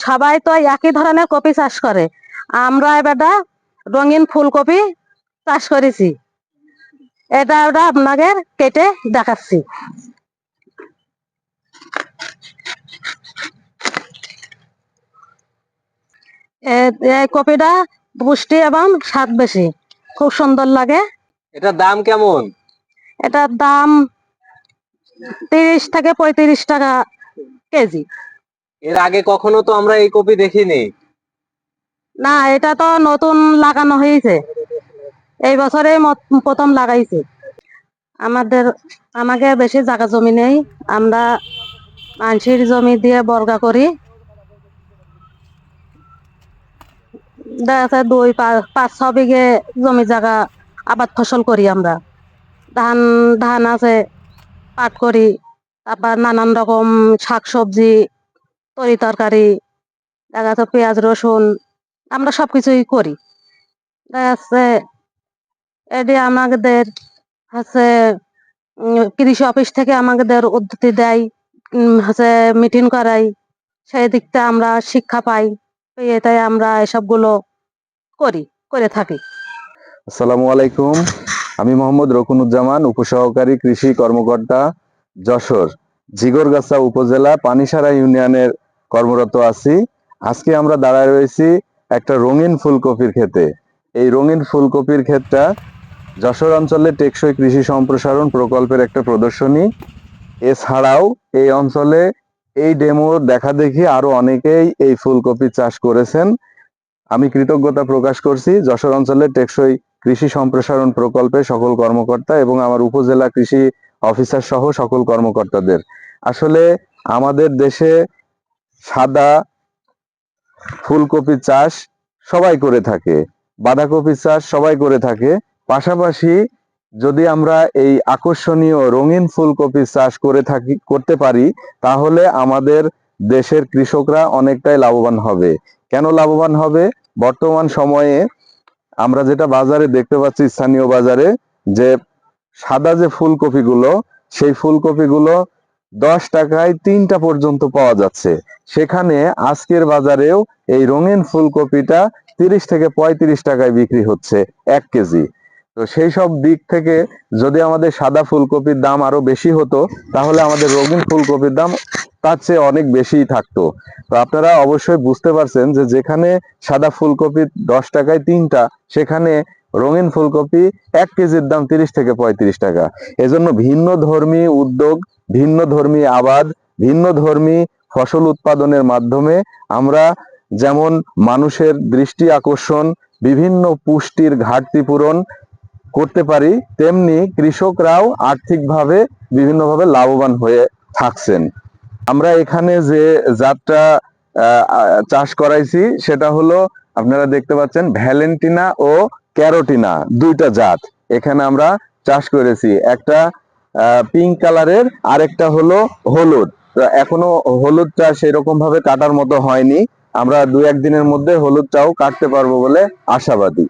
সবাই তো একই ধরনের কপি চাষ করে। আমরা এবারটা রঙিন ফুলকপি চাষ করেছি। এটা ওটা আপনাকে কেটে দেখাচ্ছি। এই কপিটা পুষ্টি এবং স্বাদ বেশি। খুব সুন্দর লাগে। এটার দাম কেমন? এটার দাম তিরিশ থেকে পঁয়ত্রিশ টাকা কেজি। এর আগে কখনো তো আমরা এই কপি দেখিনি। না, এটা তো নতুন লাগানো হয়েছে। এই বছরে প্রথম লাগাইছে। আমাদের, আমাকে বেশি জায়গা জমি নেই। আমরা মানসির জমি দিয়ে বর্গা করি। দেখা দুই পাঁচ, ছ বিঘে জমি জায়গা আবাদ ফসল করি আমরা। ধান ধান আছে, পাট করি। তারপর নানান রকম শাক সবজি তরি তরকারি, দেখা যাচ্ছে পেঁয়াজ, রসুন, আমরা সবকিছুই করি। দেখা যাচ্ছে এটি আমাদের হচ্ছে কৃষি অফিস থেকে আমাদের উদ্ধতি দেয় হচ্ছে মিটিং করাই সেই দিকটা আমরা শিক্ষা পাই পেয়ে তাই আমরা এসবগুলো করি, করে থাকি। আসসালামু আলাইকুম, আমি মোহাম্মদ রকুনুজ্জামান, উপসহকারী কৃষি কর্মকর্তা, যশোর, জিগরগাছা উপজেলা, পানিসারা ইউনিয়নের কর্মরত আছি। আজকে আমরা দাঁড়ায় রয়েছি একটা রঙিন ফুলকপির ক্ষেতে। এই রঙিন ফুলকপির ক্ষেতটা যশোর অঞ্চলে টেকসই কৃষি সম্প্রসারণ প্রকল্পের একটা প্রদর্শনী। এছাড়াও এই অঞ্চলে এই ডেমো দেখা দেখি আরও অনেকেই এই ফুলকপি চাষ করেছেন। আমি কৃতজ্ঞতা প্রকাশ করছি যশোর অঞ্চলের টেকসই কৃষি সম্প্রসারণ প্রকল্পে সকল কর্মকর্তা এবং আমার উপজেলা কৃষি অফিসার সহ সকল কর্মকর্তাদের। আসলে আমাদের দেশে সাদা ফুলকপি চাষ সবাই করে থাকে, বাঁধাকপি চাষ সবাই করে থাকে। পাশাপাশি যদি আমরা এই আকর্ষণীয় রঙিন ফুলকপি চাষ করে থাকি, করতে পারি, তাহলে আমাদের দেশের কৃষকরা অনেকটাই লাভবান হবে। কেন লাভবান হবে? বর্তমান সময়ে আমরা যেটা বাজারে দেখতে পাচ্ছি, স্থানীয় বাজারে, যে সাদা যে ফুলকপিগুলো, সেই ফুলকপিগুলো দশ টাকায় তিনটা পর্যন্ত পাওয়া যাচ্ছে। সেখানে আজকের বাজারেও এই রঙিন ফুলকপিটা তিরিশ থেকে পঁয়ত্রিশ টাকায় বিক্রি হচ্ছে এক কেজি। তো সেই সব দিক থেকে যদি আমাদের সাদা ফুলকপির দাম আরও বেশি হতো, তাহলে আমাদের রঙিন ফুলকপির দাম তার চেয়ে অনেক বেশিই থাকতো। তো আপনারা অবশ্যই বুঝতে পারছেন যে যেখানে সাদা ফুলকপি দশ টাকায় তিনটা, সেখানে রঙিন ফুলকপি এক কেজির দাম তিরিশ থেকে পঁয়ত্রিশ টাকা। এজন্য ভিন্ন ধর্মী উদ্যোগ, ভিন্ন ধর্মী আবাদ, ভিন্ন ধর্মী ফসল উৎপাদনের মাধ্যমে আমরা যেমন মানুষের দৃষ্টি আকর্ষণ, বিভিন্ন পুষ্টির ঘাটতি পূরণ করতে পারি, তেমনি কৃষকরাও আর্থিকভাবে বিভিন্নভাবে লাভবান হয়ে থাকছেন। আমরা এখানে যে জাতটা চাষ করাইছি, সেটা হলো আপনারা দেখতে পাচ্ছেন ভ্যালেন্টিনা ও ক্যারোটিনা, দুইটা জাত। এখানে আমরা চাষ করেছি। একটা পিঙ্ক কালারের আরেকটা হলো হলুদ। এখনও হলুদটা সেরকম ভাবে কাটার মতো হয়নি। আমরা দু একদিনের মধ্যে হলুদটাও কাটতে পারব বলে আশাবাদী।